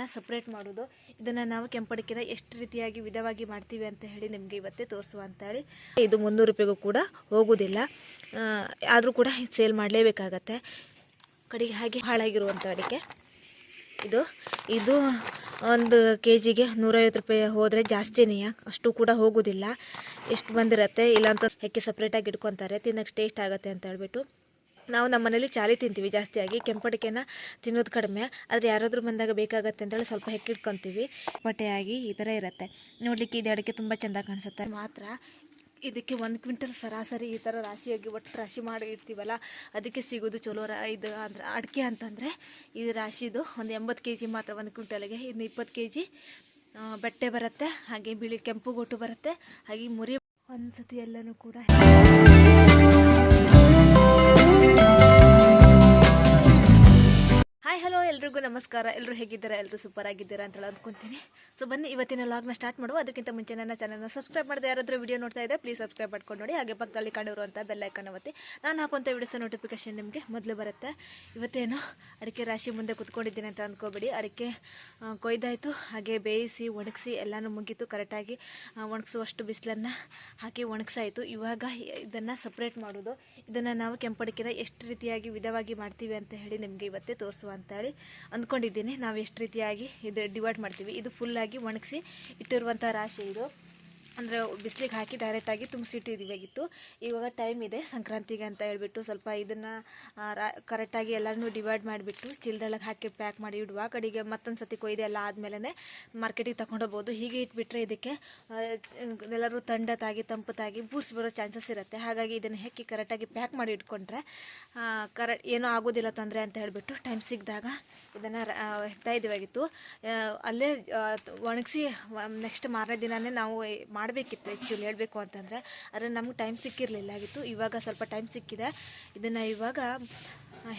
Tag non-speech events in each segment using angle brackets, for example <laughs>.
ಇದನ್ನು ಸಪ್ರೇಟ್ ಮಾಡೋದು. ಇದನ್ನು ನಾವು ಕೆಂಪಡಿಕೆನ ಎಷ್ಟು ರೀತಿಯಾಗಿ ವಿಧವಾಗಿ ಮಾಡ್ತೀವಿ ಅಂತ ಹೇಳಿ ನಿಮಗೆ ಇವತ್ತೇ ತೋರಿಸುವ ಅಂತ ಹೇಳಿ. ಇದು ಮುನ್ನೂರು ರೂಪಾಯಿಗೂ ಕೂಡ ಹೋಗೋದಿಲ್ಲ. ಆದರೂ ಕೂಡ ಸೇಲ್ ಮಾಡಲೇಬೇಕಾಗತ್ತೆ. ಕಡೆಗೆ ಹಾಗೆ ಹಾಳಾಗಿರುವಂಥ ಅಡಿಕೆ. ಇದು ಇದು ಒಂದು ಕೆ ಜಿಗೆ ನೂರೈವತ್ತು ರೂಪಾಯಿ ಹೋದರೆ ಜಾಸ್ತಿನೇ. ಅಷ್ಟು ಕೂಡ ಹೋಗೋದಿಲ್ಲ. ಎಷ್ಟು ಬಂದಿರತ್ತೆ, ಇಲ್ಲಾಂತ ಹೆಕ್ಕೆ ಸಪ್ರೇಟಾಗಿ ಇಟ್ಕೊತಾರೆ. ತಿನ್ನಕ್ಕೆ ಟೇಸ್ಟ್ ಆಗುತ್ತೆ ಅಂತ ಹೇಳ್ಬಿಟ್ಟು. ನಾವು ನಮ್ಮ ಮನೇಲಿ ಚಾಲಿ ತಿಂತೀವಿ ಜಾಸ್ತಿಯಾಗಿ ಕೆಂಪಡಿಕೆನ ತಿನ್ನೋದು ಕಡಿಮೆ. ಆದರೆ ಯಾರಾದರೂ ಬಂದಾಗ ಬೇಕಾಗತ್ತೆ ಅಂತೇಳಿ ಸ್ವಲ್ಪ ಹೆಕ್ಕಿಟ್ಕೊತೀವಿ ಬಟ್ಟೆಯಾಗಿ ಈ ಥರ ಇರುತ್ತೆ. ನೋಡಲಿಕ್ಕೆ ಇದು ಅಡಿಕೆ ತುಂಬ ಚೆಂದ ಕಾಣಿಸುತ್ತೆ. ಮಾತ್ರ ಇದಕ್ಕೆ ಒಂದು ಕ್ವಿಂಟಲ್ ಸರಾಸರಿ ಈ ಥರ ರಾಶಿಯಾಗಿ ಒಟ್ಟು ರಾಶಿ ಮಾಡಿ ಇರ್ತೀವಲ್ಲ ಅದಕ್ಕೆ ಸಿಗೋದು ಚಲೋ ರ ಇದು ಅಂದ್ರೆ ಅಡಿಕೆ ಅಂತಂದರೆ ಇದು ರಾಶಿದು ಒಂದು ಎಂಬತ್ತು ಕೆ ಜಿ ಮಾತ್ರ ಒಂದು ಕ್ವಿಂಟಲ್ಗೆ. ಇನ್ನು ಇಪ್ಪತ್ತು ಕೆ ಜಿ ಬಟ್ಟೆ ಬರುತ್ತೆ, ಹಾಗೆ ಬಿಳಿ ಕೆಂಪು ಗೊಟ್ಟು ಬರುತ್ತೆ, ಹಾಗೆ ಮುರಿ ಒಂದು ಸತಿ ಎಲ್ಲನೂ ಕೂಡ Thank you. ಎಲ್ರಿಗೂ ನಮಸ್ಕಾರ. ಎಲ್ಲರೂ ಹೇಗಿದ್ದೀರಾ? ಎಲ್ಲರೂ ಸೂಪರ್ ಆಗಿದ್ದೀರಾ ಅಂತ ಹೇಳಿ ಅಂದ್ಕೊತೀನಿ. ಸೊ ಬನ್ನಿ, ಇವತ್ತಿನ ಲಾಗ್ನ ಸ್ಟಾರ್ಟ್ ಮಾಡುವ. ಅದಕ್ಕಿಂತ ಮುಂಚೆ ನನ್ನ ಚಾನಲ್ನ ಸಬ್ಸ್ಕ್ರೈಬ್ ಮಾಡಿದೆ ಯಾರಾದರೂ ವಿಡಿಯೋ ನೋಡ್ತಾ ಇದ್ದರೆ ಪ್ಲೀಸ್ ಸಬ್ಸ್ಕ್ರೈಬ್ ಮಾಡ್ಕೊಂಡು ನೋಡಿ. ಹಾಗೆ ಪಕ್ಕದಲ್ಲಿ ಕಂಡಿರುವಂಥ ಬೆಲ್ ಐಕನ್ ಒತ್ತಿ. ನಾನು ಹಾಕುವಂಥ ವಿಡಿಯೋಸ್ ನೋಟಿಫಿಕೇಶನ್ ನಿಮಗೆ ಮೊದಲು ಬರುತ್ತೆ. ಇವತ್ತೇನು? ಅಡಿಕೆ ರಾಶಿ ಮುಂದೆ ಕುತ್ಕೊಂಡಿದ್ದೀನಿ ಅಂತ ಅಂದ್ಕೋಬೇಡಿ ಅಡಿಕೆ ಕೊಯ್ದಾಯಿತು. ಹಾಗೆ ಬೇಯಿಸಿ, ಒಣಗಿಸಿ, ಎಲ್ಲನೂ ಮುಗೀತು. ಕರೆಕ್ಟಾಗಿ ಒಣಗಿಸುವಷ್ಟು ಬಿಸಿಲನ್ನು ಹಾಕಿ ಒಣಗಿಸಾಯಿತು. ಇವಾಗ ಇದನ್ನು ಸಪ್ರೇಟ್ ಮಾಡೋದು. ಇದನ್ನು ನಾವು ಕೆಂಪಡಿಕೆನ ಎಷ್ಟು ರೀತಿಯಾಗಿ ವಿಧವಾಗಿ ಮಾಡ್ತೀವಿ ಅಂತ ಹೇಳಿ ನಿಮಗೆ ಇವತ್ತೇ ತೋರಿಸುವ ಅಂತ ಹೇಳಿ. ಅಂದ್ಕೊಂಡಿದ್ದೀನಿ. ನಾವು ಎಷ್ಟು ರೀತಿಯಾಗಿ ಇದು ಡಿವೈಡ್ ಮಾಡ್ತೀವಿ. ಇದು ಫುಲ್ಲಾಗಿ ಒಣಗಿಸಿ ಇಟ್ಟಿರುವಂಥ ರಾಶಿ ಇದು. ಅಂದರೆ ಬಿಸಿಲಿಗೆ ಹಾಕಿ ಡೈರೆಕ್ಟಾಗಿ ತುಂಬಿಸಿಟ್ಟಿದ್ದೀವಾಗಿತ್ತು ಇವಾಗ ಟೈಮ್ ಇದೆ, ಸಂಕ್ರಾಂತಿಗೆ ಅಂತ ಹೇಳ್ಬಿಟ್ಟು ಸ್ವಲ್ಪ ಇದನ್ನು ಕರೆಕ್ಟಾಗಿ ಎಲ್ಲರನ್ನೂ ಡಿವೈಡ್ ಮಾಡಿಬಿಟ್ಟು ಚೀಲದೊಳಗೆ ಹಾಕಿ ಪ್ಯಾಕ್ ಮಾಡಿ ಇಡುವ. ಕಡೆಗೆ ಮತ್ತೊಂದು ಸತಿ ಕೊಯ್ದೆ ಎಲ್ಲ ಆದಮೇಲೆ ಮಾರ್ಕೆಟಿಗೆ ತಗೊಂಡೋಗ್ಬೋದು ಹೀಗೆ ಇಟ್ಬಿಟ್ರೆ ಇದಕ್ಕೆ ಎಲ್ಲರೂ ತಂಡತಾಗಿ ತಂಪತಾಗಿ ಬೂರ್ಸಿ ಬರೋ ಚಾನ್ಸಸ್ ಇರುತ್ತೆ. ಹಾಗಾಗಿ ಇದನ್ನು ಹೆಕ್ಕಿ ಕರೆಕ್ಟಾಗಿ ಪ್ಯಾಕ್ ಮಾಡಿ ಇಟ್ಕೊಂಡ್ರೆ ಕರೆ ಏನೂ ಆಗೋದಿಲ್ಲ ತೊಂದರೆ ಅಂತ ಹೇಳಿಬಿಟ್ಟು ಟೈಮ್ ಸಿಕ್ಕಿದಾಗ ಇದನ್ನು ಹೆಕ್ತಾ ಇದ್ದೀವಾಗಿತ್ತು ಅಲ್ಲೇ ಒಣಗಿಸಿ ನೆಕ್ಸ್ಟ್ ಮಾರನೇ ದಿನವೇ ನಾವು ಮಾಡಬೇಕಿತ್ತು ಆ್ಯಕ್ಚುಲಿ ಹೇಳಬೇಕು ಅಂತಂದರೆ, ಆದರೆ ನಮ್ಗೆ ಟೈಮ್ ಸಿಕ್ಕಿರಲಿಲ್ಲ. ಆಗಿತ್ತು. ಇವಾಗ ಸ್ವಲ್ಪ ಟೈಮ್ ಸಿಕ್ಕಿದೆ. ಇದನ್ನು ಇವಾಗ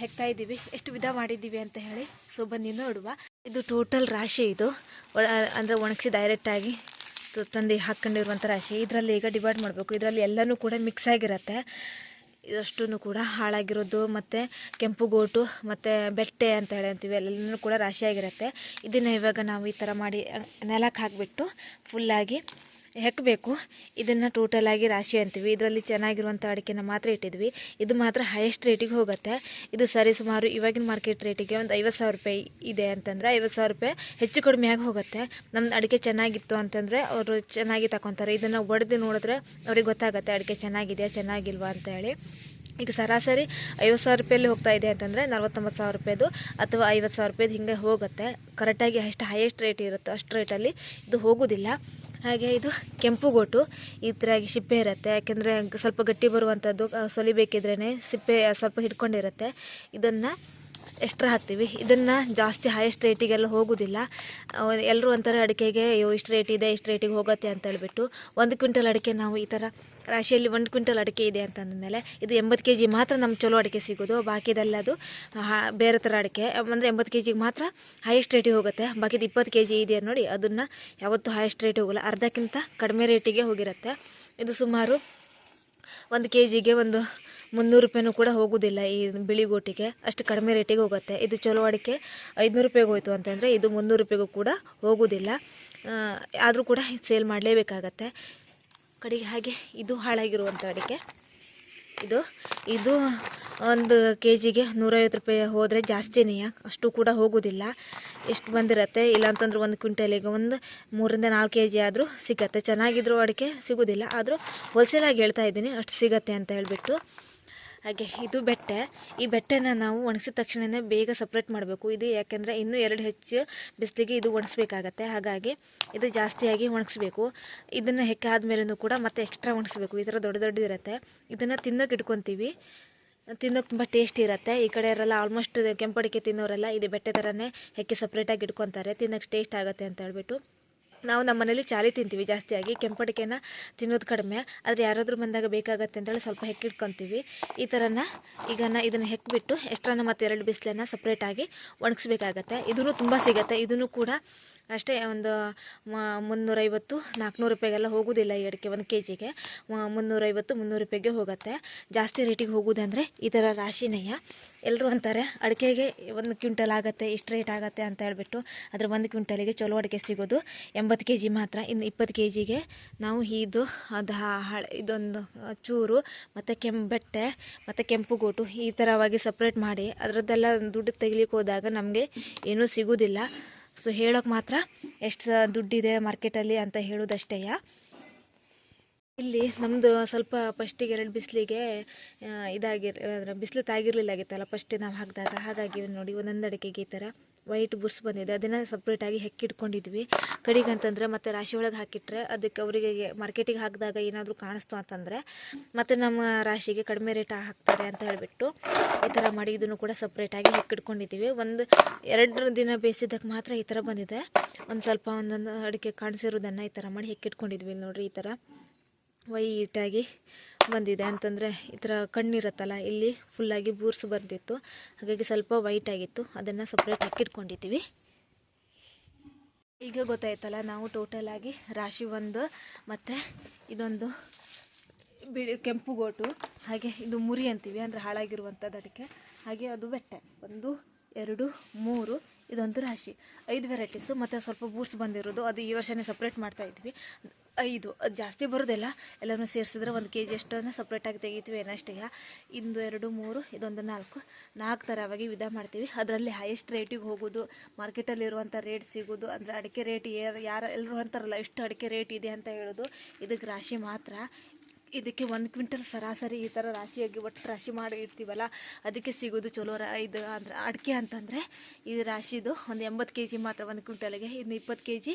ಹೆಕ್ತಾ ಇದ್ದೀವಿ. ಎಷ್ಟು ವಿಧ ಮಾಡಿದ್ದೀವಿ ಅಂತ ಹೇಳಿ. ಸೊ ಬನ್ನಿ ನೋಡುವ. ಇದು ಟೋಟಲ್ ರಾಶಿ ಇದು. ಅಂದರೆ ಒಣಗಿಸಿ ಡೈರೆಕ್ಟಾಗಿ ತಂದು ಹಾಕ್ಕೊಂಡಿರುವಂಥ ರಾಶಿ. ಇದರಲ್ಲಿ ಈಗ ಡಿವೈಡ್ ಮಾಡಬೇಕು. ಇದರಲ್ಲಿ ಎಲ್ಲನೂ ಕೂಡ ಮಿಕ್ಸ್ ಆಗಿರುತ್ತೆ. ಇದಷ್ಟೂ ಕೂಡ ಹಾಳಾಗಿರೋದು, ಮತ್ತು ಕೆಂಪು ಗೋಟು, ಮತ್ತು ಬೆಟ್ಟೆ ಅಂತ ಹೇಳಿ ಅಂತೀವಿ. ಎಲ್ಲನೂ ಕೂಡ ರಾಶಿಯಾಗಿರುತ್ತೆ ಇದನ್ನು ಇವಾಗ ನಾವು ಈ ಥರ ಮಾಡಿ ನೆಲಕ್ಕೆ ಹಾಕಿಬಿಟ್ಟು ಫುಲ್ಲಾಗಿ ಹೆಕ್ಕಬೇಕು ಇದನ್ನು ಟೋಟಲಾಗಿ ರಾಶಿ ಅಂತೀವಿ. ಇದರಲ್ಲಿ ಚೆನ್ನಾಗಿರುವಂಥ ಅಡಿಕೆನ ಮಾತ್ರ ಇಟ್ಟಿದ್ವಿ. ಇದು ಮಾತ್ರ ಹೈಯೆಸ್ಟ್ ರೇಟಿಗೆ ಹೋಗುತ್ತೆ. ಇದು ಸರಿ ಸುಮಾರು ಇವಾಗಿನ ಮಾರ್ಕೆಟ್ ರೇಟಿಗೆ ಒಂದು ಐವತ್ತು ಸಾವಿರ ರೂಪಾಯಿ ಇದೆ ಅಂತಂದರೆ ಐವತ್ತು ಸಾವಿರ ರೂಪಾಯಿ ಹೆಚ್ಚು ಕಡಿಮೆಯಾಗಿ ಹೋಗುತ್ತೆ. ನಮ್ಮ ಅಡಿಕೆ ಚೆನ್ನಾಗಿತ್ತು ಅಂತಂದರೆ ಅವರು ಚೆನ್ನಾಗಿ ತಗೊತಾರೆ ಇದನ್ನು ಒಡೆದು ನೋಡಿದ್ರೆ ಅವ್ರಿಗೆ ಗೊತ್ತಾಗುತ್ತೆ ಅಡಿಕೆ ಚೆನ್ನಾಗಿದೆಯಾ, ಚೆನ್ನಾಗಿಲ್ವಾ ಅಂತ ಹೇಳಿ. ಈಗ ಸರಾಸರಿ ಐವತ್ತು ಸಾವಿರ ರೂಪಾಯಲ್ಲಿ ಹೋಗ್ತಾ ಇದೆ ಅಂತಂದರೆ ನಲ್ವತ್ತೊಂಬತ್ತು ಸಾವಿರ ರೂಪಾಯಿದು ಅಥವಾ ಐವತ್ತು ಸಾವಿರ ರೂಪಾಯಿದು ಹಿಂಗೆ ಹೋಗುತ್ತೆ. ಕರೆಕ್ಟಾಗಿ ಅಷ್ಟು ಹೈಯೆಸ್ಟ್ ರೇಟ್ ಇರುತ್ತೋ ಅಷ್ಟು ರೇಟಲ್ಲಿ ಇದು ಹೋಗೋದಿಲ್ಲ. ಹಾಗೆ ಇದು ಕೆಂಪು ಗೋಟು. ಈ ಥರಾಗಿ ಸಿಪ್ಪೆ ಇರುತ್ತೆ. ಯಾಕೆಂದರೆ ಸ್ವಲ್ಪ ಗಟ್ಟಿ ಬರುವಂಥದ್ದು ಸೊಲಿಬೇಕಿದ್ರೇ ಸಿಪ್ಪೆ ಸ್ವಲ್ಪ ಹಿಡ್ಕೊಂಡಿರುತ್ತೆ. ಇದನ್ನು ಎಕ್ಸ್ಟ್ರಾ ಹಾಕ್ತೀವಿ? ಇದನ್ನು ಜಾಸ್ತಿ ಹೈಯೆಸ್ಟ್ ರೇಟಿಗೆಲ್ಲ ಹೋಗೋದಿಲ್ಲ. ಎಲ್ಲರೂ ಒಂಥರ ಅಡಿಕೆಗೆ, ಅಯ್ಯೋ, ಇಷ್ಟು ರೇಟ್ ಇದೆ, ಇಷ್ಟು ರೇಟಿಗೆ ಹೋಗುತ್ತೆ ಅಂತ ಹೇಳ್ಬಿಟ್ಟು ಒಂದು ಕ್ವಿಂಟಲ್ ಅಡಿಕೆ ನಾವು ಈ ಥರ ರಾಶಿಯಲ್ಲಿ ಒಂದು ಕ್ವಿಂಟಲ್ ಅಡಿಕೆ ಇದೆ ಅಂತ ಅಂದಮೇಲೆ ಇದು ಎಂಬತ್ತು ಕೆ ಜಿ ಮಾತ್ರ ನಮ್ಗೆ ಚಲೋ ಅಡಿಕೆ ಸಿಗೋದು. ಬಾಕಿದೆಲ್ಲ ಅದು ಬೇರೆ ಥರ ಅಡಿಕೆ. ಅಂದರೆ ಎಂಬತ್ತು ಕೆ ಜಿಗೆ ಮಾತ್ರ ಹೈಯೆಸ್ಟ್ ರೇಟಿಗೆ ಹೋಗುತ್ತೆ. ಬಾಕಿದು ಇಪ್ಪತ್ತು ಕೆ ಜಿ ಇದೆ ನೋಡಿ, ಅದನ್ನು ಯಾವತ್ತೂ ಹೈಯೆಸ್ಟ್ ರೇಟಿಗೆ ಹೋಗಲ್ಲ. ಅರ್ಧಕ್ಕಿಂತ ಕಡಿಮೆ ರೇಟಿಗೆ ಹೋಗಿರುತ್ತೆ. ಇದು ಸುಮಾರು ಒಂದು ಕೆ ಜಿಗೆ ಒಂದು ಮುನ್ನೂರು ರೂಪಾಯಿನೂ ಕೂಡ ಹೋಗೋದಿಲ್ಲ ಈ ಬಿಳಿ ಗೋಟಿಗೆ ಅಷ್ಟು ಕಡಿಮೆ ರೇಟಿಗೆ ಹೋಗುತ್ತೆ. ಇದು ಚಲೋ ಅಡಿಕೆ. ಐದುನೂರು ರೂಪಾಯಿಗೆ ಹೋಯಿತು ಅಂತಂದರೆ ಇದು ಮುನ್ನೂರು ರೂಪಾಯಿಗೂ ಕೂಡ ಹೋಗೋದಿಲ್ಲ. ಆದರೂ ಕೂಡ ಸೇಲ್ ಮಾಡಲೇಬೇಕಾಗತ್ತೆ. ಕಡೆಗೆ ಹಾಗೆ ಇದು ಹಾಳಾಗಿರುವಂಥ ಅಡಿಕೆ. ಇದು ಇದು ಒಂದು ಕೆ ಜಿಗೆ ನೂರೈವತ್ತು ರೂಪಾಯಿ ಹೋದರೆ ಜಾಸ್ತಿನೇ. ಅಷ್ಟು ಕೂಡ ಹೋಗೋದಿಲ್ಲ. ಎಷ್ಟು ಬಂದಿರತ್ತೆ? ಇಲ್ಲಾಂತಂದ್ರೆ ಒಂದು ಕ್ವಿಂಟಲಿಗೆ ಒಂದು ಮೂರಿಂದ ನಾಲ್ಕು ಕೆ ಜಿ ಆದರೂ ಸಿಗತ್ತೆ. ಚೆನ್ನಾಗಿದ್ರು ಅಡಿಕೆ ಸಿಗೋದಿಲ್ಲ. ಆದರೂ ಹೋಲ್ಸೇಲಾಗಿ ಹೇಳ್ತಾ ಇದ್ದೀನಿ. ಅಷ್ಟು ಸಿಗತ್ತೆ ಅಂತ ಹೇಳಿಬಿಟ್ಟು. ಹಾಗೆ ಇದು ಬೆಟ್ಟೆ. ಈ ಬೆಟ್ಟೆನ ನಾವು ಒಣಗಿಸಿದ ತಕ್ಷಣವೇ ಬೇಗ ಸಪ್ರೇಟ್ ಮಾಡಬೇಕು. ಇದು ಯಾಕೆಂದರೆ ಇನ್ನೂ ಎರಡು ಹೆಚ್ಚು ಬಿಸಿಲಿಗೆ ಇದು ಒಣಗಿಸ್ಬೇಕಾಗತ್ತೆ. ಹಾಗಾಗಿ ಇದು ಜಾಸ್ತಿಯಾಗಿ ಒಣಗಿಸ್ಬೇಕು. ಇದನ್ನು ಹೆಕ್ಕಾದ್ಮೇಲೂ ಕೂಡ ಮತ್ತೆ ಎಕ್ಸ್ಟ್ರಾ ಒಣಗಿಸ್ಬೇಕು. ಈ ಥರ ದೊಡ್ಡ ದೊಡ್ಡದಿರುತ್ತೆ. ಇದನ್ನು ತಿನ್ನೋಕೆ ಇಟ್ಕೊತೀವಿ. ತಿನ್ನೋಕೆ ತುಂಬ ಟೇಸ್ಟ್ ಇರುತ್ತೆ. ಈ ಕಡೆ ಇರಲ್ಲ ಆಲ್ಮೋಸ್ಟ್ ಕೆಂಪಡಿಕೆ ತಿನ್ನೋರೆಲ್ಲ ಇದು ಬೆಟ್ಟೆ ಥರನೇ ಹೆಕ್ಕೆ ಸಪ್ರೇಟಾಗಿ ಇಟ್ಕೊತಾರೆ. ತಿನ್ನೋಕೆ ಟೇಸ್ಟ್ ಆಗುತ್ತೆ ಅಂತ ಹೇಳ್ಬಿಟ್ಟು. ನಾವು ನಮ್ಮ ಮನೇಲಿ ಚಾಲಿ ತಿಂತೀವಿ ಜಾಸ್ತಿಯಾಗಿ ಕೆಂಪಡಿಕೆನ ತಿನ್ನೋದು ಕಡಿಮೆ. ಆದರೆ ಯಾರಾದರೂ ಬಂದಾಗ ಬೇಕಾಗತ್ತೆ ಅಂತೇಳಿ ಸ್ವಲ್ಪ ಹೆಕ್ಕಿಟ್ಕೊತೀವಿ. ಈ ಥರನ ಈಗ ಇದನ್ನು ಹೆಕ್ಬಿಟ್ಟು ಎಷ್ಟ್ರನ್ನ ಮತ್ತು ಎರಡು ಬಿಸಿಲನ್ನು ಸಪ್ರೇಟಾಗಿ ಒಣಗಿಸ್ಬೇಕಾಗತ್ತೆ. ಇದೂ ತುಂಬ ಸಿಗತ್ತೆ. ಇದನ್ನು ಕೂಡ ಅಷ್ಟೇ ಒಂದು ಮುನ್ನೂರೈವತ್ತು ನಾಲ್ಕುನೂರು ರೂಪಾಯಿಗೆಲ್ಲ ಹೋಗೋದಿಲ್ಲ ಈ ಅಡಿಕೆ ಒಂದು ಕೆ ಜಿಗೆ ಮುನ್ನೂರೈವತ್ತು, ಮುನ್ನೂರು ರೂಪಾಯಿಗೆ ಹೋಗುತ್ತೆ. ಜಾಸ್ತಿ ರೇಟಿಗೆ ಹೋಗೋದಂದರೆ ಈ ಥರ ರಾಶಿನಯ್ಯ. ಎಲ್ಲರೂ ಅಂತಾರೆ, ಅಡಿಕೆಗೆ ಒಂದು ಕ್ವಿಂಟಲ್ ಆಗುತ್ತೆ, ಇಷ್ಟು ರೇಟ್ ಆಗುತ್ತೆ ಅಂತ ಹೇಳ್ಬಿಟ್ಟು ಅದರ ಒಂದು ಕ್ವಿಂಟಲಿಗೆ ಚಲೋ ಅಡಿಕೆ ಸಿಗೋದು ಎಂಬತ್ತು ಕೆ ಜಿ ಮಾತ್ರ, ಇನ್ನು ಇಪ್ಪತ್ತು ಕೆ ಜಿಗೆ ನಾವು ಇದು ಅದು ಹಳೆ, ಇದೊಂದು ಚೂರು, ಮತ್ತು ಕೆಂಬೆಟ್ಟೆ ಮತ್ತು ಕೆಂಪು ಗೋಟು ಈ ಥರವಾಗಿ ಸಪ್ರೇಟ್ ಮಾಡಿ, ಅದರದ್ದೆಲ್ಲ ದುಡ್ಡು ತೆಗಿಲಿಕ್ಕೆ ಹೋದಾಗ ನಮಗೆ ಏನೂ ಸಿಗೋದಿಲ್ಲ. ಸೊ ಹೇಳೋಕೆ ಮಾತ್ರ ಎಷ್ಟು ದುಡ್ಡಿದೆ ಮಾರ್ಕೆಟಲ್ಲಿ ಅಂತ ಹೇಳೋದಷ್ಟೇಯ. ಇಲ್ಲಿ ನಮ್ಮದು ಸ್ವಲ್ಪ ಫಸ್ಟಿಗೆ ಎರಡು ಬಿಸಿಲಿಗೆ ಇದಾಗಿರ್, ಅಂದರೆ ಬಿಸಿಲು ತಾಗಿರಲಿಲ್ಲ ಆಗಿತ್ತಲ್ಲ ಫಸ್ಟ್ ನಾವು ಹಾಕಿದಾಗ. ಹಾಗಾಗಿ ನೋಡಿ ಒಂದೊಂದು ಅಡಿಕೆಗೆ ಈ ಥರ ವೈಟ್ ಬುರ್ಸ್ ಬಂದಿದೆ. ಅದನ್ನು ಸಪ್ರೇಟಾಗಿ ಹೆಕ್ಕಿಟ್ಕೊಂಡಿದ್ವಿ ಕಡಿಗಂತಂದರೆ ಮತ್ತು ರಾಶಿ ಒಳಗೆ ಹಾಕಿಟ್ರೆ ಅದಕ್ಕೆ ಅವರಿಗೆ ಮಾರ್ಕೆಟಿಗೆ ಹಾಕಿದಾಗ ಏನಾದರೂ ಕಾಣಿಸ್ತು ಅಂತಂದರೆ ಮತ್ತು ನಮ್ಮ ರಾಶಿಗೆ ಕಡಿಮೆ ರೇಟ್ ಹಾಕ್ತಾರೆ ಅಂತ ಹೇಳಿಬಿಟ್ಟು ಈ ಥರ ಮಾಡಿ ಇದನ್ನು ಕೂಡ ಸಪ್ರೇಟಾಗಿ ಹೆಕ್ಕಿಟ್ಕೊಂಡಿದ್ದೀವಿ ಒಂದು ಎರಡು ದಿನ ಬೇಯಿಸಿದ್ದಕ್ಕೆ ಮಾತ್ರ ಈ ಥರ ಬಂದಿದೆ. ಒಂದು ಸ್ವಲ್ಪ ಒಂದೊಂದು ಅಡಿಕೆ ಕಾಣಿಸಿರೋದನ್ನು ಈ ಥರ ಮಾಡಿ ಹೆಕ್ಕಿಟ್ಕೊಂಡಿದ್ವಿ ನೋಡ್ರಿ ಈ ಥರ ವೈಟಾಗಿ ಬಂದಿದೆ ಅಂತಂದರೆ ಈ ಥರ ಕಣ್ಣಿರುತ್ತಲ್ಲ, ಇಲ್ಲಿ ಫುಲ್ಲಾಗಿ ಬೂರ್ಸು ಬಂದಿತ್ತು. ಹಾಗಾಗಿ ಸ್ವಲ್ಪ ವೈಟ್ ಆಗಿತ್ತು. ಅದನ್ನು ಸಪ್ರೇಟ್ ಹಾಕಿಟ್ಕೊಂಡಿದ್ದೀವಿ. ಈಗ ಗೊತ್ತಾಯ್ತಲ್ಲ, ನಾವು ಟೋಟಲಾಗಿ ರಾಶಿ ಒಂದು ಮತ್ತು ಇದೊಂದು ಬಿಳಿ ಕೆಂಪು ಗೋಟು, ಹಾಗೆ ಇದು ಮುರಿ ಅಂತೀವಿ, ಅಂದರೆ ಹಾಳಾಗಿರುವಂಥದ್ದು ಅಡಿಕೆ. ಹಾಗೆ ಅದು ಬೆಟ್ಟೆ. ಒಂದು, ಎರಡು, ಮೂರು, ಇದೊಂದು ರಾಶಿ. ಐದು ವೆರೈಟೀಸು ಮತ್ತು ಸ್ವಲ್ಪ ಬೂರ್ಸ್ ಬಂದಿರೋದು. ಅದು ಈ ವರ್ಷನೇ ಸಪ್ರೇಟ್ ಮಾಡ್ತಾ ಇದ್ವಿ. ಐದು, ಅದು ಜಾಸ್ತಿ ಬರೋದಿಲ್ಲ. ಎಲ್ಲರೂ ಸೇರಿಸಿದ್ರೆ ಒಂದು ಕೆ ಜಿ ಅಷ್ಟನ್ನು ಸಪ್ರೇಟಾಗಿ ತೆಗಿತೀವಿ ಏನಷ್ಟೇ ಇಂದು ಎರಡು, ಮೂರು, ಇದೊಂದು ನಾಲ್ಕು. ನಾಲ್ಕು ಥರವಾಗಿ ವಿಧ ಮಾಡ್ತೀವಿ. ಅದರಲ್ಲಿ ಹೈಯೆಸ್ಟ್ ರೇಟಿಗೆ ಹೋಗೋದು ಮಾರ್ಕೆಟಲ್ಲಿರುವಂಥ ರೇಟ್ ಸಿಗೋದು, ಅಂದರೆ ಅಡಿಕೆ ರೇಟ್ ಯಾರು ಎಲ್ಲರೂ ಅಂತಾರಲ್ಲ, ಇಷ್ಟು ಅಡಿಕೆ ರೇಟ್ ಇದೆ ಅಂತ ಹೇಳೋದು. ಇದಕ್ಕೆ ರಾಶಿ ಮಾತ್ರ. ಇದಕ್ಕೆ ಒಂದು ಕ್ವಿಂಟಲ್ ಸರಾಸರಿ ಈ ಥರ ರಾಶಿಯಾಗಿ ಒಟ್ಟು ರಾಶಿ ಮಾಡಿ ಇರ್ತೀವಲ್ಲ ಅದಕ್ಕೆ ಸಿಗೋದು ಚಲೋ ರ ಇದು ಅಂದ್ರೆ ಅಡಿಕೆ ಅಂತಂದರೆ ಇದು ರಾಶಿದು ಒಂದು ಎಂಬತ್ತು ಕೆ ಜಿ ಮಾತ್ರ ಒಂದು ಕ್ವಿಂಟಲ್ಗೆ, ಇನ್ನು ಇಪ್ಪತ್ತು ಕೆ ಜಿ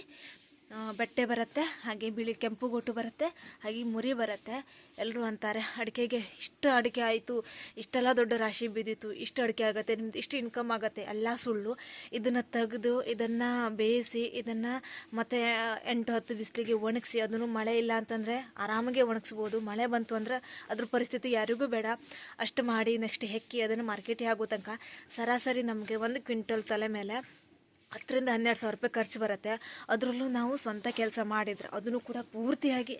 ಬಟ್ಟೆ ಬರುತ್ತೆ, ಹಾಗೆ ಬಿಳಿ ಕೆಂಪು ಗೊಟ್ಟು ಬರುತ್ತೆ, ಹಾಗೆ ಮುರಿ ಬರುತ್ತೆ. ಎಲ್ಲರೂ ಅಂತಾರೆ, ಅಡಿಕೆಗೆ ಇಷ್ಟು ಅಡಿಕೆ ಆಯಿತು, ಇಷ್ಟೆಲ್ಲ ದೊಡ್ಡ ರಾಶಿ ಬಿದ್ದಿತ್ತು, ಇಷ್ಟು ಅಡಿಕೆ ಆಗುತ್ತೆ, ನಿಮ್ದು ಇಷ್ಟು ಇನ್ಕಮ್ ಆಗುತ್ತೆ, ಎಲ್ಲ ಸುಳ್ಳು. ಇದನ್ನು ತೆಗೆದು, ಇದನ್ನು ಬೇಯಿಸಿ, ಇದನ್ನು ಮತ್ತು ಎಂಟು ಹತ್ತು ಬಿಸಿಲಿಗೆ ಒಣಗಿಸಿ, ಅದನ್ನು ಮಳೆ ಇಲ್ಲ ಅಂತಂದರೆ ಆರಾಮಾಗೆ ಒಣಗಿಸ್ಬೋದು. ಮಳೆ ಬಂತು ಅಂದ್ರೆ ಅದ್ರ ಪರಿಸ್ಥಿತಿ ಯಾರಿಗೂ ಬೇಡ. ಅಷ್ಟು ಮಾಡಿ ನೆಕ್ಸ್ಟ್ ಹೆಕ್ಕಿ ಅದನ್ನು ಮಾರ್ಕೆಟಿಗೆ ಆಗೋ ತನಕ, ಸರಾಸರಿ ನಮಗೆ ಒಂದು ಕ್ವಿಂಟಲ್ ತಲೆ ಮೇಲೆ ಹತ್ತರಿಂದ ಹನ್ನೆರಡು ಸಾವಿರ ರೂಪಾಯಿ ಖರ್ಚು ಬರುತ್ತೆ. ಅದರಲ್ಲೂ ನಾವು ಸ್ವಂತ ಕೆಲಸ ಮಾಡಿದ್ರೆ ಅದನ್ನು ಕೂಡ ಪೂರ್ತಿಯಾಗಿ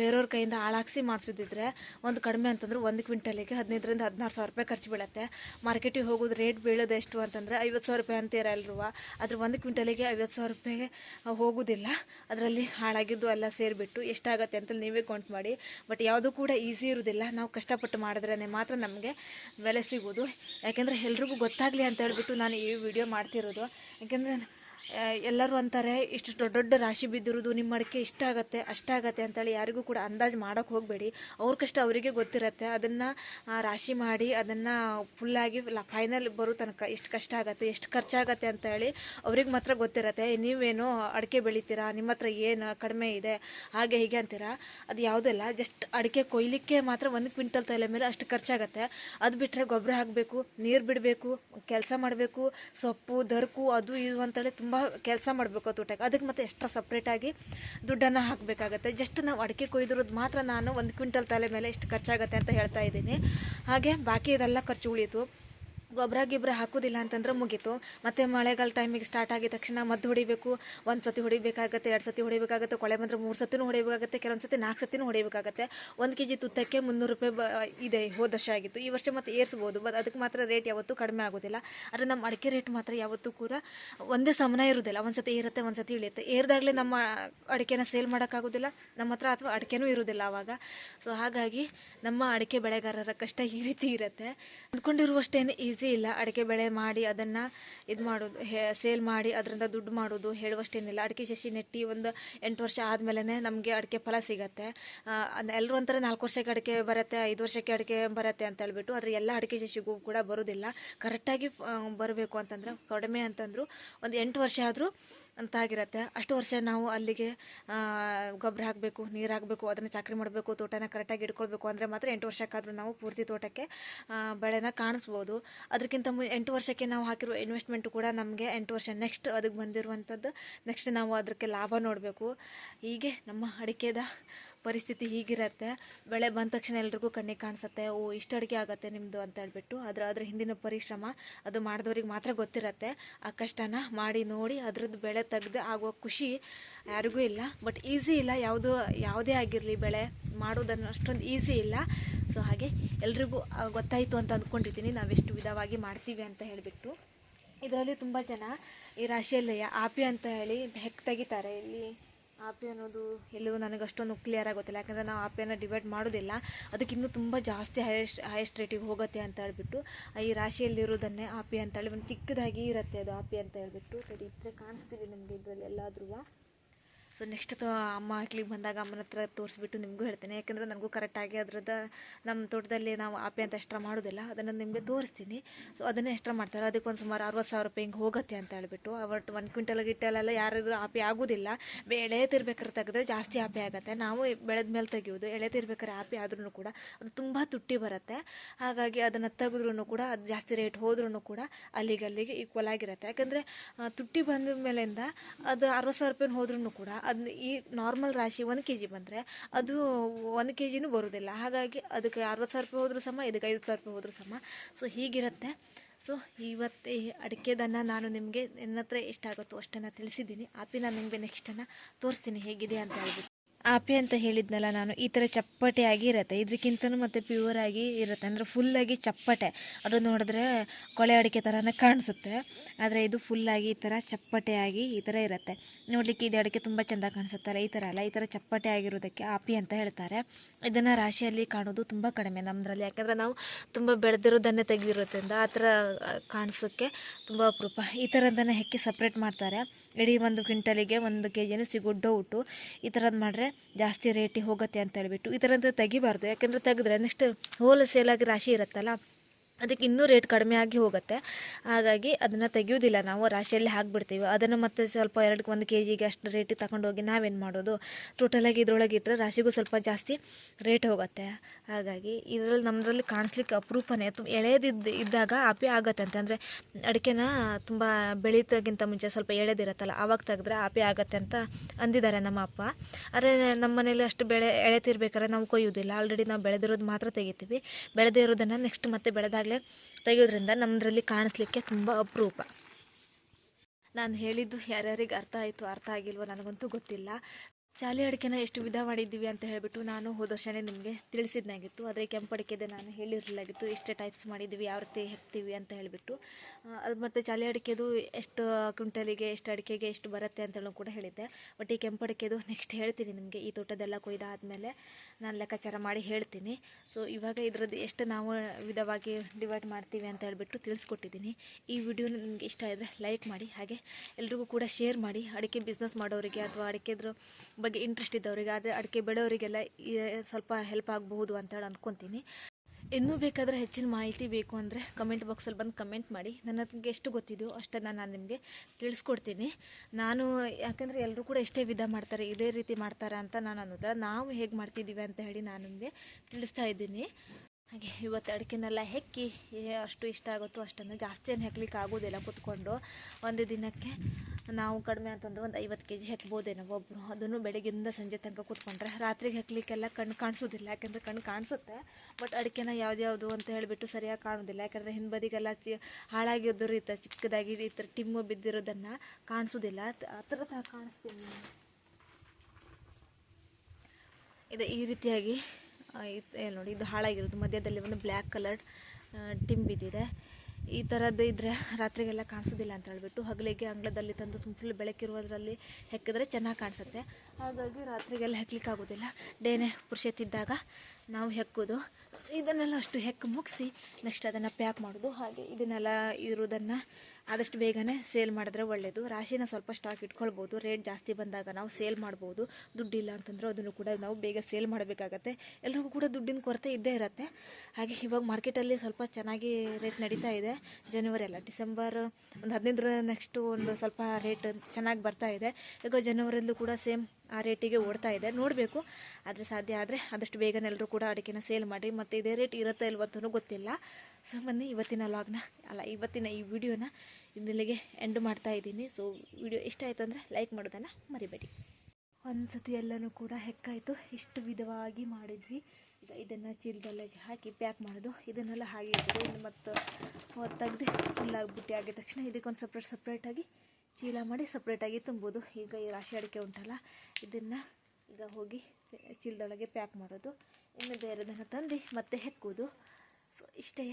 ಬೇರೆಯವ್ರ ಕೈಯಿಂದ ಹಾಳಾಗಿಸಿ ಮಾಡಿಸೋದಿದ್ರೆ ಒಂದು ಕಡಿಮೆ ಅಂತಂದ್ರೆ ಒಂದು ಕ್ವಿಂಟಲಿಗೆ ಹದಿನೈದರಿಂದ ಹದಿನಾರು ಸಾವಿರ ರೂಪಾಯಿ ಖರ್ಚು ಬೀಳುತ್ತೆ. ಮಾರ್ಕೆಟಿಗೆ ಹೋಗೋದು ರೇಟ್ ಬೀಳೋದು ಎಷ್ಟು ಅಂತಂದರೆ ಐವತ್ತು ಸಾವಿರ ರೂಪಾಯಿ ಅಂತ ಇರಲ್ರುವ ಅದ್ರ ಒಂದು ಕ್ವಿಂಟಲಿಗೆ ಐವತ್ತು ಸಾವಿರ ರೂಪಾಯಿಗೆ ಹೋಗೋದಿಲ್ಲ. ಅದರಲ್ಲಿ ಹಾಳಾಗಿದ್ದು ಎಲ್ಲ ಸೇರಿಬಿಟ್ಟು ಎಷ್ಟಾಗತ್ತೆ ಅಂತ ನೀವೇ ಕೌಂಟ್ ಮಾಡಿ. ಬಟ್ ಯಾವುದೂ ಕೂಡ ಈಸಿ ಇರೋದಿಲ್ಲ. ನಾವು ಕಷ್ಟಪಟ್ಟು ಮಾಡಿದ್ರೆ ಮಾತ್ರ ನಮಗೆ ಬೆಲೆ ಸಿಗೋದು. ಯಾಕೆಂದರೆ ಎಲ್ರಿಗೂ ಗೊತ್ತಾಗಲಿ ಅಂತ ಹೇಳ್ಬಿಟ್ಟು ನಾನು ಈ ವಿಡಿಯೋ ಮಾಡ್ತಿರೋದು. ಯಾಕೆಂದರೆ ಎಲ್ಲರೂ ಅಂತಾರೆ, ಇಷ್ಟು ದೊಡ್ಡ ದೊಡ್ಡ ರಾಶಿ ಬಿದ್ದಿರೋದು ನಿಮ್ಮ ಅಡಿಕೆ ಇಷ್ಟಾಗತ್ತೆ ಅಷ್ಟಾಗತ್ತೆ ಅಂತೇಳಿ ಯಾರಿಗೂ ಕೂಡ ಅಂದಾಜು ಮಾಡೋಕ್ಕೆ ಹೋಗಬೇಡಿ. ಅವ್ರ ಕಷ್ಟ ಅವರಿಗೆ ಗೊತ್ತಿರುತ್ತೆ. ಅದನ್ನು ರಾಶಿ ಮಾಡಿ, ಅದನ್ನು ಫುಲ್ಲಾಗಿ ಫೈನಲ್ ಬರೋ ತನಕ ಎಷ್ಟು ಕಷ್ಟ ಆಗುತ್ತೆ, ಎಷ್ಟು ಖರ್ಚಾಗತ್ತೆ ಅಂತ ಹೇಳಿ ಅವ್ರಿಗೆ ಮಾತ್ರ ಗೊತ್ತಿರತ್ತೆ. ನೀವೇನು ಅಡಿಕೆ ಬೆಳಿತೀರಾ? ನಿಮ್ಮ ಹತ್ರ ಏನು ಕಡಿಮೆ ಇದೆ? ಹಾಗೆ ಹೀಗೆ ಅಂತೀರಾ? ಅದು ಯಾವುದಲ್ಲ ಜಸ್ಟ್ ಅಡಿಕೆ ಕೊಯ್ಲಿಕ್ಕೆ ಮಾತ್ರ ಒಂದು ಕ್ವಿಂಟಲ್ ತೈಲ ಮೇಲೆ ಅಷ್ಟು ಖರ್ಚಾಗತ್ತೆ. ಅದು ಬಿಟ್ಟರೆ ಗೊಬ್ಬರ ಹಾಕಬೇಕು, ನೀರು ಬಿಡಬೇಕು, ಕೆಲಸ ಮಾಡಬೇಕು, ಸೊಪ್ಪು, ದರ್ಕು, ಅದು, ಇದು ಅಂತೇಳಿ ತುಂಬ ಕೆಲಸ ಮಾಡಬೇಕು ತೋಟಕ್ಕೆ. ಅದಕ್ಕೆ ಮತ್ತೆ ಎಕ್ಸ್ಟ್ರಾ ಸಪ್ರೇಟಾಗಿ ದುಡ್ಡನ್ನು ಹಾಕಬೇಕಾಗತ್ತೆ. ಜಸ್ಟ್ ನಾವು ಅಡಿಕೆ ಕೊಯ್ದಿರೋದು ಮಾತ್ರ ನಾನು ಒಂದು ಕ್ವಿಂಟಲ್ ತಲೆ ಮೇಲೆ ಎಷ್ಟು ಖರ್ಚಾಗತ್ತೆ ಅಂತ ಹೇಳ್ತಾ ಇದ್ದೀನಿ. ಹಾಗೆ ಬಾಕಿ ಇದೆಲ್ಲ ಖರ್ಚು ಉಳೀತು. ಗೊಬ್ಬರ ಗಿಬ್ಬರ ಹಾಕೋದಿಲ್ಲ ಅಂತಂದ್ರೆ ಮುಗೀತು. ಮತ್ತು ಮಳೆಗಾಲ ಟೈಮಿಗೆ ಸ್ಟಾರ್ಟ್ ಆಗಿದ ತಕ್ಷಣ ಮದ್ದು ಹೊಡಿಬೇಕು, ಒಂದು ಸತಿ ಹೊಡಿಬೇಕಾಗತ್ತೆ, ಎರಡು ಸತಿ ಹೊಡಿಬೇಕಾಗತ್ತೆ, ಕೊಳೆ ಬಂದರೆ ಮೂರು ಸತಿನೂ ಹೊಡಿಬೇಕಾಗತ್ತೆ, ಕೆಲವೊಂದು ಸತಿ ನಾಲ್ಕು ಸತಿನೂ ಹೊಡಿಬೇಕಾಗತ್ತೆ. ಒಂದು ಕೆ ಜಿ ತುತ್ತಕ್ಕೆ ಮುನ್ನೂರು ರೂಪಾಯಿ ಬ ಇದೆ ಹೋದ ವರ್ಷ ಆಗಿತ್ತು. ಈ ವರ್ಷ ಮತ್ತೆ ಏರಿಸ್ಬೋದು ಬಟ್ ಅದಕ್ಕೆ ಮಾತ್ರ ರೇಟ್ ಯಾವತ್ತೂ ಕಡಿಮೆ ಆಗೋದಿಲ್ಲ. ಆದರೆ ನಮ್ಮ ಅಡಿಕೆ ರೇಟ್ ಮಾತ್ರ ಯಾವತ್ತೂ ಕೂಡ ಒಂದೇ ಸಮನ ಇರೋದಿಲ್ಲ. ಒಂದು ಸತಿ ಏರುತ್ತೆ, ಒಂದು ಸತಿ ಇಳಿಯುತ್ತೆ. ಏರಿದಾಗಲೇ ನಮ್ಮ ಅಡಿಕೆನ ಸೇಲ್ ಮಾಡೋಕ್ಕಾಗೋದಿಲ್ಲ ನಮ್ಮ ಹತ್ರ ಅಥವಾ ಅಡಿಕೆನೂ ಇರೋದಿಲ್ಲ ಆವಾಗ ಸೊ ಹಾಗಾಗಿ ನಮ್ಮ ಅಡಿಕೆ ಬೆಳೆಗಾರರ ಕಷ್ಟ ಈ ರೀತಿ ಇರುತ್ತೆ. ಅಂದ್ಕೊಂಡಿರುವಷ್ಟೇನು ಈಸಿ. ಇಲ್ಲ. ಅಡಿಕೆ ಬೆಳೆ ಮಾಡಿ ಅದನ್ನು ಇದು ಮಾಡೋದು ಸೇಲ್ ಮಾಡಿ ಅದರಿಂದ ದುಡ್ಡು ಮಾಡೋದು ಹೇಳುವಷ್ಟೇನಿಲ್ಲ. ಅಡಿಕೆ ಸಸಿ ನೆಟ್ಟಿ ಒಂದು ಎಂಟು ವರ್ಷ ಆದಮೇಲೆ ನಮಗೆ ಅಡಿಕೆ ಫಲ ಸಿಗತ್ತೆ. ಎಲ್ಲರೂ ಅಂತಾರೆ ನಾಲ್ಕು ವರ್ಷಕ್ಕೆ ಅಡಿಕೆ ಬರುತ್ತೆ, ಐದು ವರ್ಷಕ್ಕೆ ಅಡಿಕೆ ಬರುತ್ತೆ ಅಂತ ಹೇಳ್ಬಿಟ್ಟು, ಆದರೆ ಎಲ್ಲ ಅಡಿಕೆ ಸಸಿಗೂ ಕೂಡ ಬರೋದಿಲ್ಲ. ಕರೆಕ್ಟಾಗಿ ಬರಬೇಕು ಅಂತಂದ್ರೆ, ಕಡಿಮೆ ಅಂತಂದರು, ಒಂದು ಎಂಟು ವರ್ಷ ಆದರೂ ಅಂತ ಆಗಿರತ್ತೆ. ಅಷ್ಟು ವರ್ಷ ನಾವು ಅಲ್ಲಿಗೆ ಗೊಬ್ಬರ ಹಾಕಬೇಕು, ನೀರು ಹಾಕಬೇಕು, ಅದನ್ನು ಚಾಕ್ರಿ ಮಾಡಬೇಕು, ತೋಟನ ಕರೆಕ್ಟಾಗಿ ಇಟ್ಕೊಳ್ಬೇಕು ಅಂದರೆ ಮಾತ್ರ ಎಂಟು ವರ್ಷಕ್ಕಾದರೂ ನಾವು ಪೂರ್ತಿ ತೋಟಕ್ಕೆ ಬೆಳೆನ ಕಾಣಿಸ್ಬೋದು. ಅದಕ್ಕಿಂತ ಮು, ಎಂಟು ವರ್ಷಕ್ಕೆ ನಾವು ಹಾಕಿರೋ ಇನ್ವೆಸ್ಟ್ಮೆಂಟ್ ಕೂಡ ನಮಗೆ ಎಂಟು ವರ್ಷ ನೆಕ್ಸ್ಟ್ ಅದಕ್ಕೆ ಬಂದಿರುವಂಥದ್ದು ನೆಕ್ಸ್ಟ್ ನಾವು ಅದಕ್ಕೆ ಲಾಭ ನೋಡಬೇಕು. ಹೀಗೆ ನಮ್ಮ ಅಡಿಕೆದ ಪರಿಸ್ಥಿತಿ ಹೀಗಿರುತ್ತೆ, ಬೆಳೆ ಬಂದ ತಕ್ಷಣ ಎಲ್ರಿಗೂ ಕಣ್ಣಿಗೆ ಕಾಣಿಸುತ್ತೆ, ಓ, ಇಷ್ಟು ಅಡುಗೆ ಆಗುತ್ತೆ ನಿಮ್ಮದು ಅಂತ ಹೇಳ್ಬಿಟ್ಟು ಅದ್ರ ಅದ್ರ ಹಿಂದಿನ ಪರಿಶ್ರಮ ಅದು ಮಾಡಿದವ್ರಿಗೆ ಮಾತ್ರ ಗೊತ್ತಿರತ್ತೆ. ಆ ಕಷ್ಟನ ಮಾಡಿ ನೋಡಿ ಅದ್ರದ್ದು ಬೆಳೆ ತೆಗೆದು ಆಗುವ ಖುಷಿ ಯಾರಿಗೂ ಇಲ್ಲ. ಬಟ್ ಈಸಿ ಇಲ್ಲ, ಯಾವುದು, ಯಾವುದೇ ಆಗಿರಲಿ ಬೆಳೆ ಮಾಡೋದನ್ನು ಅಷ್ಟೊಂದು ಈಸಿ ಇಲ್ಲ. ಸೊ ಹಾಗೆ ಎಲ್ರಿಗೂ ಗೊತ್ತಾಯಿತು ಅಂತ ಅಂದ್ಕೊಂಡಿದ್ದೀನಿ. ನಾವೆಷ್ಟು ವಿಧವಾಗಿ ಮಾಡ್ತೀವಿ ಅಂತ ಹೇಳಿಬಿಟ್ಟು. ಇದರಲ್ಲಿ ತುಂಬ ಜನ ಈ ರಾಶಿಯಲ್ಲಿ ಆಪಿ ಅಂತ ಹೇಳಿ ಹೆಕ್ ತೆಗಿತಾರೆ ಇಲ್ಲಿ. ಆಪಿ ಅನ್ನೋದು ಎಲ್ಲೂ ನನಗೆ ಅಷ್ಟೊಂದು ಕ್ಲಿಯರ್ ಆಗುತ್ತಿಲ್ಲ ಯಾಕಂದರೆ ನಾವು ಆಪಿಯನ್ನು ಡಿವೈಡ್ ಮಾಡೋದಿಲ್ಲ. ಅದಕ್ಕೆ ಇನ್ನೂ ತುಂಬ ಜಾಸ್ತಿ ಹೈಯೆಸ್ಟ್ ಹೈಯೆಸ್ಟ್ ರೇಟಿಗೆ ಹೋಗುತ್ತೆ ಅಂತ ಹೇಳ್ಬಿಟ್ಟು ಈ ರಾಶಿಯಲ್ಲಿರೋದನ್ನೇ ಆಪಿ ಅಂತ ಹೇಳಿ ಒಂದು ಚಿಕ್ಕದಾಗಿ ಇರುತ್ತೆ ಅದು ಆಪಿ ಅಂತ ಹೇಳ್ಬಿಟ್ಟು. ಸರಿ, ಇದ್ರೆ ಕಾಣಿಸ್ತೀವಿ ನಿಮಗೆ ಇದರಲ್ಲಿ ಎಲ್ಲಾದ್ರೂ ಸೊ ನೆಕ್ಸ್ಟ್ ಅಮ್ಮ ಹಾಕ್ಲಿಕ್ಕೆ ಬಂದಾಗ ಅಮ್ಮನ ಹತ್ರ ತೋರಿಸ್ಬಿಟ್ಟು ನಿಮಗೂ ಹೇಳ್ತೇನೆ. ಯಾಕಂದರೆ ನನಗೂ ಕರೆಕ್ಟಾಗಿ ಅದ್ರದ್ದು ನಮ್ಮ ತೋಟದಲ್ಲಿ ನಾವು ಆಪೆ ಅಂತ ಎಕ್ಸ್ಟ್ರಾ ಮಾಡೋದಿಲ್ಲ. ಅದನ್ನು ನಿಮಗೆ ತೋರಿಸ್ತೀನಿ. ಸೊ ಅದನ್ನೇ ಎಕ್ಸ್ಟ್ರಾ ಮಾಡ್ತಾರೆ. ಅದಕ್ಕೊಂದು ಸುಮಾರು ಅರವತ್ತು ಸಾವಿರ ರೂಪಾಯಿ ಹಿಂಗೆ ಹೋಗುತ್ತೆ ಅಂತ ಹೇಳ್ಬಿಟ್ಟು. ಅವತ್ತು ಒಂದು ಕ್ವಿಂಟಲ್ ಗಿಟ್ಟಲೆಲ್ಲ ಯಾರಾದರೂ ಆಪೆ ಆಗೋದಿಲ್ಲ. ಎಳೆ ತಿರ್ಬೇಕಾದ್ರೆ ತೆಗೆದ್ರೆ ಜಾಸ್ತಿ ಆಪೆ ಆಗುತ್ತೆ. ನಾವು ಬೆಳೆದ ಮೇಲೆ ತೆಗೆಯೋದು ಎಳೆ ತಿರ್ಬೇಕಾದ್ರೆ ಆಪೆ ಆದ್ರೂ ಕೂಡ ಅದು ತುಂಬ ತುಟ್ಟಿ ಬರುತ್ತೆ. ಹಾಗಾಗಿ ಅದನ್ನು ತೆಗೆದ್ರೂ ಕೂಡ ಅದು ಜಾಸ್ತಿ ರೇಟ್ ಹೋದ್ರೂ ಕೂಡ ಅಲ್ಲಿಗೆ ಅಲ್ಲಿಗೆ ಈಕ್ವಲ್ ಆಗಿರುತ್ತೆ. ಯಾಕಂದರೆ ತುಟ್ಟಿ ಬಂದ ಮೇಲಿಂದ ಅದು ಅರವತ್ತು ಸಾವಿರ ರೂಪಾಯಿ ಹೋದ್ರೂ ಕೂಡ ಅದನ್ನ ಈ ನಾರ್ಮಲ್ ರಾಶಿ ಒಂದು ಕೆ ಜಿ ಬಂದರೆ ಅದು ಒಂದು ಕೆ ಜಿನೂ ಬರೋದಿಲ್ಲ. ಹಾಗಾಗಿ ಅದಕ್ಕೆ ಅರವತ್ತು ಸಾವಿರ ರೂಪಾಯಿ ಹೋದರೂ ಸಮ, ಇದಕ್ಕೆ ಐದು ಸಾವಿರ ರೂಪಾಯಿ ಹೋದರೂ ಸಮ. ಸೊ ಹೀಗಿರುತ್ತೆ. ಸೊ ಇವತ್ತು ಈ ಅಡಿಕೆದನ್ನು ನಾನು ನಿಮಗೆ ನನ್ನ ಹತ್ರ ಎಷ್ಟಾಗುತ್ತೋ ಅಷ್ಟನ್ನು ತಿಳಿಸಿದ್ದೀನಿ. ಆಪಿ, ನಾನು ನಿಮಗೆ ನೆಕ್ಸ್ಟನ್ನು ತೋರಿಸ್ತೀನಿ ಹೇಗಿದೆ ಅಂತ ಹೇಳ್ಬಿಟ್ಟು. ಆಪಿ ಅಂತ ಹೇಳಿದ್ನಲ್ಲ ನಾನು, ಈ ಥರ ಚಪ್ಪಟೆಯಾಗಿ ಇರುತ್ತೆ. ಇದಕ್ಕಿಂತನೂ ಮತ್ತು ಪ್ಯೂರ್ ಆಗಿ ಇರುತ್ತೆ. ಅಂದರೆ ಫುಲ್ಲಾಗಿ ಚಪ್ಪಟೆ. ಅದು ನೋಡಿದ್ರೆ ಕೊಳೆ ಅಡಿಕೆ ಥರನೇ ಕಾಣಿಸುತ್ತೆ. ಆದರೆ ಇದು ಫುಲ್ಲಾಗಿ ಈ ಥರ ಚಪ್ಪಟೆಯಾಗಿ ಈ ಥರ ಇರುತ್ತೆ. ನೋಡಲಿಕ್ಕೆ ಇದು ಅಡಿಕೆ ತುಂಬ ಚೆಂದ ಕಾಣಿಸುತ್ತಲ್ಲ ಈ ಥರ ಅಲ್ಲ, ಈ ಥರ ಚಪ್ಪಟೆ ಆಗಿರೋದಕ್ಕೆ ಆಪಿ ಅಂತ ಹೇಳ್ತಾರೆ. ಇದನ್ನು ರಾಶಿಯಲ್ಲಿ ಕಾಣೋದು ತುಂಬ ಕಡಿಮೆ ನಮ್ಮದ್ರಲ್ಲಿ ಯಾಕಂದರೆ ನಾವು ತುಂಬ ಬೆಳೆದಿರೋದನ್ನೇ ತೆಗೆದಿರೋದ್ರಿಂದ ಆ ಥರ ಕಾಣಿಸೋಕ್ಕೆ ತುಂಬ ಅಪರೂಪ. ಈ ಥರದನ್ನು ಹೆಕ್ಕಿ ಸಪ್ರೇಟ್ ಮಾಡ್ತಾರೆ. ಇಡೀ ಒಂದು ಕ್ವಿಂಟಲಿಗೆ ಒಂದು ಕೆ ಜಿನೂ ಸಿಗೋ ಡೌಟು. ಈ ಥರದ್ದು ಮಾಡಿದ್ರೆ ಜಾಸ್ತಿ ರೇಟಿಗೆ ಹೋಗುತ್ತೆ ಅಂತ ಹೇಳ್ಬಿಟ್ಟು ಈ ಥರದ್ದು ತೆಗಿಬಾರ್ದು. ಯಾಕೆಂದರೆ ತೆಗೆದ್ರೆ ನೆಕ್ಸ್ಟ್ ಹೋಲ್ಸೇಲಾಗಿ ರಾಶಿ ಇರುತ್ತಲ್ಲ ಅದಕ್ಕೆ ಇನ್ನೂ ರೇಟ್ ಕಡಿಮೆ ಆಗಿ ಹೋಗುತ್ತೆ. ಹಾಗಾಗಿ ಅದನ್ನು ತೆಗೆಯೋದಿಲ್ಲ ನಾವು, ರಾಶಿಯಲ್ಲಿ ಹಾಕ್ಬಿಡ್ತೀವಿ. ಅದನ್ನು ಮತ್ತೆ ಸ್ವಲ್ಪ ಎರಡು ಒಂದು ಕೆ ಜಿಗೆ ಅಷ್ಟು ರೇಟಿಗೆ ತಗೊಂಡೋಗಿ ನಾವೇನು ಮಾಡೋದು? ಟೋಟಲಾಗಿ ಇದ್ರೊಳಗೆ ಇಟ್ಟರೆ ರಾಶಿಗೂ ಸ್ವಲ್ಪ ಜಾಸ್ತಿ ರೇಟ್ ಹೋಗುತ್ತೆ. ಹಾಗಾಗಿ ಇದರಲ್ಲಿ ನಮ್ಮದ್ರಲ್ಲಿ ಕಾಣಿಸ್ಲಿಕ್ಕೆ ಅಪರೂಪನೇ. ತುಂಬ ಎಳೆದಿದ್ದು, ಇದ್ದಾಗ ಆಪಿ ಆಗುತ್ತೆ ಅಂತ. ಅಂದರೆ ಅಡಿಕೆನ ತುಂಬ ಬೆಳೀತಕ್ಕಿಂತ ಮುಂಚೆ ಸ್ವಲ್ಪ ಎಳೆದಿರತ್ತಲ್ಲ, ಆವಾಗ ತೆಗೆದ್ರೆ ಆಪಿ ಆಗತ್ತೆ ಅಂತ ಅಂದಿದ್ದಾರೆ ನಮ್ಮ ಅಪ್ಪ. ಆದರೆ ನಮ್ಮ ಮನೇಲಿ ಅಷ್ಟು ಬೆಳೆ, ಎಳೆತಿರ್ಬೇಕಾದ್ರೆ ನಾವು ಕೊಯ್ಯೋದಿಲ್ಲ ಆಲ್ರೆಡಿ ನಾವು ಬೆಳೆದಿರೋದು ಮಾತ್ರ ತೆಗಿತೀವಿ. ಬೆಳೆದೇ ಇರೋದನ್ನು ನೆಕ್ಸ್ಟ್ ಮತ್ತೆ ತೆಗೆಯೋದ್ರಿಂದ ನಮ್ಮದ್ರಲ್ಲಿ ಕಾಣಿಸ್ಲಿಕ್ಕೆ ತುಂಬ ಅಪರೂಪ. ನಾನು ಹೇಳಿದ್ದು ಯಾರ್ಯಾರಿಗೆ ಅರ್ಥ ಆಯಿತು, ಅರ್ಥ ಆಗಿಲ್ವೋ ನನಗಂತೂ ಗೊತ್ತಿಲ್ಲ. ಚಾಲಿ ಅಡಿಕೆನ ಎಷ್ಟು ವಿಧ ಮಾಡಿದ್ದೀವಿ ಅಂತ ಹೇಳಿಬಿಟ್ಟು ನಾನು ಹೋದ ವರ್ಷನೇ ನಿಮಗೆ ತಿಳಿಸಿದ್ನಾಗಿತ್ತು. ಆದರೆ ಕೆಂಪು ಅಡಿಕೆದೆ ನಾನು ಹೇಳಿರಲಾಗಿತ್ತು ಇಷ್ಟೇ ಟೈಪ್ಸ್ ಮಾಡಿದ್ದೀವಿ, ಯಾವ ರೀತಿ ಹಾಕ್ತೀವಿ ಅಂತ ಹೇಳಿಬಿಟ್ಟು. ಅದು ಮತ್ತು ಚಾಲಿ ಅಡಿಕೆದು ಎಷ್ಟು ಕ್ವಿಂಟಲಿಗೆ, ಎಷ್ಟು ಅಡಿಕೆಗೆ ಎಷ್ಟು ಬರುತ್ತೆ ಅಂತೇಳಿ ಕೂಡ ಹೇಳಿದ್ದೆ. ಬಟ್ ಈ ಕೆಂಪು ಅಡಿಕೆದು <laughs> ನೆಕ್ಸ್ಟ್ ಹೇಳ್ತೀನಿ ನಿಮಗೆ. ಈ ತೋಟದೆಲ್ಲ ಕೊಯ್ದಾದಮೇಲೆ ನಾನು ಲೆಕ್ಕಾಚಾರ ಮಾಡಿ ಹೇಳ್ತೀನಿ. ಸೊ ಇವಾಗ ಇದ್ರದ್ದು ಎಷ್ಟು ನಾವು ವಿಧವಾಗಿ ಡಿವೈಡ್ ಮಾಡ್ತೀವಿ ಅಂತ ಹೇಳಿಬಿಟ್ಟು ತಿಳಿಸ್ಕೊಟ್ಟಿದ್ದೀನಿ. ಈ ವಿಡಿಯೋ ನಿಮಗೆ ಇಷ್ಟ ಆದರೆ ಲೈಕ್ ಮಾಡಿ, ಹಾಗೆ ಎಲ್ರಿಗೂ ಕೂಡ ಶೇರ್ ಮಾಡಿ. ಅಡಿಕೆ ಬಿಸ್ನೆಸ್ ಮಾಡೋರಿಗೆ ಅಥವಾ ಅಡಿಕೆದ್ರ ಬಗ್ಗೆ ಇಂಟ್ರೆಸ್ಟ್ ಇದ್ದವರಿಗೆ, ಆದರೆ ಅಡಿಕೆ ಬೆಳೆಯೋರಿಗೆಲ್ಲ ಸ್ವಲ್ಪ ಹೆಲ್ಪ್ ಆಗಬಹುದು ಅಂತ ಹೇಳಿ ಅಂದ್ಕೊತೀನಿ. ಇನ್ನೂ ಬೇಕಾದರೆ ಹೆಚ್ಚಿನ ಮಾಹಿತಿ ಬೇಕು ಅಂದರೆ ಕಮೆಂಟ್ ಬಾಕ್ಸಲ್ಲಿ ಬಂದು ಕಮೆಂಟ್ ಮಾಡಿ. ನನ್ನ ಎಷ್ಟು ಗೊತ್ತಿದೆಯೋ ಅಷ್ಟನ್ನು ನಾನು ನಿಮಗೆ ತಿಳಿಸ್ಕೊಡ್ತೀನಿ. ನಾನು ಯಾಕಂದರೆ ಎಲ್ಲರೂ ಕೂಡ ಎಷ್ಟೇ ವಿಧ ಮಾಡ್ತಾರೆ, ಇದೇ ರೀತಿ ಮಾಡ್ತಾರೆ ಅಂತ ನಾನು ಅನ್ನೋದಿಲ್ಲ ನಾವು ಹೇಗೆ ಮಾಡ್ತಿದ್ದೀವಿ ಅಂತ ಹೇಳಿ ನಾನು ನಿಮಗೆ ತಿಳಿಸ್ತಾ ಇದ್ದೀನಿ. ಹಾಗೆ ಇವತ್ತು ಅಡಿಕೆನೆಲ್ಲ ಹೆಕ್ಕಿ ಅಷ್ಟು ಇಷ್ಟ ಆಗುತ್ತೋ ಅಷ್ಟನ್ನು ಜಾಸ್ತಿ ಏನು ಹೆಕ್ಲಿಕ್ಕೆ ಆಗೋದಿಲ್ಲ ಕೂತ್ಕೊಂಡು. ಒಂದು ದಿನಕ್ಕೆ ನಾವು ಕಡಿಮೆ ಅಂತಂದ್ರೆ ಒಂದು ಐವತ್ತು ಕೆ ಜಿ ಹೆಕ್ಬೋದೇನೋ ಒಬ್ಬರು ಅದನ್ನು ಬೆಳಗ್ಗಿಂದ ಸಂಜೆ ತನಕ ಕೂತ್ಕೊಂಡ್ರೆ ರಾತ್ರಿಗೆ ಹೆಕ್ಲಿಕ್ಕೆಲ್ಲ ಕಣ್ಣು ಕಾಣಿಸೋದಿಲ್ಲ. ಯಾಕೆಂದರೆ ಕಣ್ಣು ಕಾಣಿಸುತ್ತೆ, ಬಟ್ ಅಡಿಕೆನ ಯಾವ್ದ್ಯಾವುದು ಅಂತ ಹೇಳಿಬಿಟ್ಟು ಸರಿಯಾಗಿ ಕಾಣೋದಿಲ್ಲ ಯಾಕಂದರೆ ಹಿಂಬದಿಗೆಲ್ಲ ಚಿ ಹಾಳಾಗಿದ್ದರು ಈ ಥರ ಚಿಕ್ಕದಾಗಿ ಈ ಥರ ಟಿಮ್ಮು ಬಿದ್ದಿರೋದನ್ನು ಕಾಣಿಸೋದಿಲ್ಲ. ಆ ಥರ ಕಾಣಿಸ್ತೀನಿ. ಇದು ಈ ರೀತಿಯಾಗಿ ಇದ್- ನೋಡಿ, ಇದು ಹಾಳಾಗಿರೋದು. ಮಧ್ಯದಲ್ಲಿ ಒಂದು ಬ್ಲ್ಯಾಕ್ ಕಲರ್ ಟಿಮ್ ಬಿದ್ದಿದೆ. ಈ ಥರದ್ದು ಇದ್ದರೆ ರಾತ್ರಿಗೆಲ್ಲ ಕಾಣಿಸೋದಿಲ್ಲ ಅಂತ ಹೇಳ್ಬಿಟ್ಟು ಹಗಲಿಗೆ ಅಂಗಳದಲ್ಲಿ ತಂದು ಫುಲ್ ಬೆಳಕಿರುವುದರಲ್ಲಿ ಹೆಕ್ಕಿದ್ರೆ ಚೆನ್ನಾಗಿ ಕಾಣಿಸುತ್ತೆ. ಹಾಗಾಗಿ ರಾತ್ರಿಗೆಲ್ಲ ಹೆಕ್ಲಿಕ್ಕೆ ಆಗೋದಿಲ್ಲ ಡೇನೆ ಪುರುಷತ್ತಿದ್ದಾಗ ನಾವು ಹೆಕ್ಕೋದು. ಇದನ್ನೆಲ್ಲ ಅಷ್ಟು ಹೆಕ್ಕು ಮುಗಿಸಿ ನೆಕ್ಸ್ಟ್ ಅದನ್ನು ಪ್ಯಾಕ್ ಮಾಡೋದು. ಹಾಗೆ ಇದನ್ನೆಲ್ಲ ಇರೋದನ್ನು ಆದಷ್ಟು ಬೇಗನೆ ಸೇಲ್ ಮಾಡಿದ್ರೆ ಒಳ್ಳೆಯದು ರಾಶಿನ ಸ್ವಲ್ಪ ಸ್ಟಾಕ್ ಇಟ್ಕೊಳ್ಬೋದು. ರೇಟ್ ಜಾಸ್ತಿ ಬಂದಾಗ ನಾವು ಸೇಲ್ ಮಾಡ್ಬೋದು. ದುಡ್ಡಿಲ್ಲ ಅಂತಂದ್ರೆ ಅದನ್ನು ಕೂಡ ನಾವು ಬೇಗ ಸೇಲ್ ಮಾಡಬೇಕಾಗತ್ತೆ. ಎಲ್ರಿಗೂ ಕೂಡ ದುಡ್ಡಿನ ಕೊರತೆ ಇದ್ದೇ ಇರುತ್ತೆ. ಹಾಗೆ ಇವಾಗ ಮಾರ್ಕೆಟಲ್ಲಿ ಸ್ವಲ್ಪ ಚೆನ್ನಾಗಿ ರೇಟ್ ನಡೀತಾ ಇದೆ. ಜನವರಿ ಅಲ್ಲ ಡಿಸೆಂಬರ್ ಒಂದು ಹದಿನೈದರ ನೆಕ್ಸ್ಟು ಒಂದು ಸ್ವಲ್ಪ ರೇಟ್ ಚೆನ್ನಾಗಿ ಬರ್ತಾ ಇದೆ. ಈಗ ಜನವರಿಯಲ್ಲೂ ಕೂಡ ಸೇಮ್ ಆ ರೇಟಿಗೆ ಓಡ್ತಾ ಇದೆ. ನೋಡಬೇಕು. ಆದರೆ ಸಾಧ್ಯ ಆದರೆ ಆದಷ್ಟು ಬೇಗನೆ ಎಲ್ಲರೂ ಕೂಡ ಅಡಿಕೆನ ಸೇಲ್ ಮಾಡಿ ಮತ್ತು ಇದೇ ರೇಟ್ ಇರುತ್ತಾ ಇಲ್ವ ಅಂತಲೂ ಗೊತ್ತಿಲ್ಲ. ಸೊ ಬನ್ನಿ, ಇವತ್ತಿನ ಲಾಗ್ನ ಅಲ್ಲ, ಇವತ್ತಿನ ಈ ವಿಡಿಯೋನ ಇಲ್ಲಿಗೆ ಎಂಡ್ ಮಾಡ್ತಾ ಇದ್ದೀನಿ. ಸೊ ವಿಡಿಯೋ ಇಷ್ಟ ಆಯಿತು ಅಂದರೆ ಲೈಕ್ ಮಾಡೋದನ್ನು ಮರಿಬೇಡಿ. ಒಂದು ಸತಿ ಎಲ್ಲನೂ ಕೂಡ ಹೆಕ್ಕಾಯಿತು. ಇಷ್ಟು ವಿಧವಾಗಿ ಮಾಡಿದ್ವಿ. ಇದನ್ನು ಚೀಲದಲ್ಲಿ ಹಾಕಿ ಪ್ಯಾಕ್ ಮಾಡೋದು. ಇದನ್ನೆಲ್ಲ ಹಾಗೆ ಇಟ್ಟು ಮತ್ತು ಹೊತ್ತಾಗದೆ ಫುಲ್ಲಾಗಿ ಬುಟ್ಟಿ ಆಗಿದ ತಕ್ಷಣ ಇದಕ್ಕೊಂದು ಸಪ್ರೇಟ್ ಸಪ್ರೇಟಾಗಿ ಚೀಲ ಮಾಡಿ ಸಪ್ರೇಟಾಗಿ ತುಂಬೋದು. ಈಗ ಈ ರಾಶಿ ಅಡಿಕೆ ಉಂಟಲ್ಲ, ಇದನ್ನು ಈಗ ಹೋಗಿ ಚೀಲದೊಳಗೆ ಪ್ಯಾಕ್ ಮಾಡೋದು. ಇನ್ನು ಬೇರೆದನ್ನು ತಂದು ಮತ್ತೆ ಹೆಕ್ಕೋದು. ಸೊ ಇಷ್ಟೇ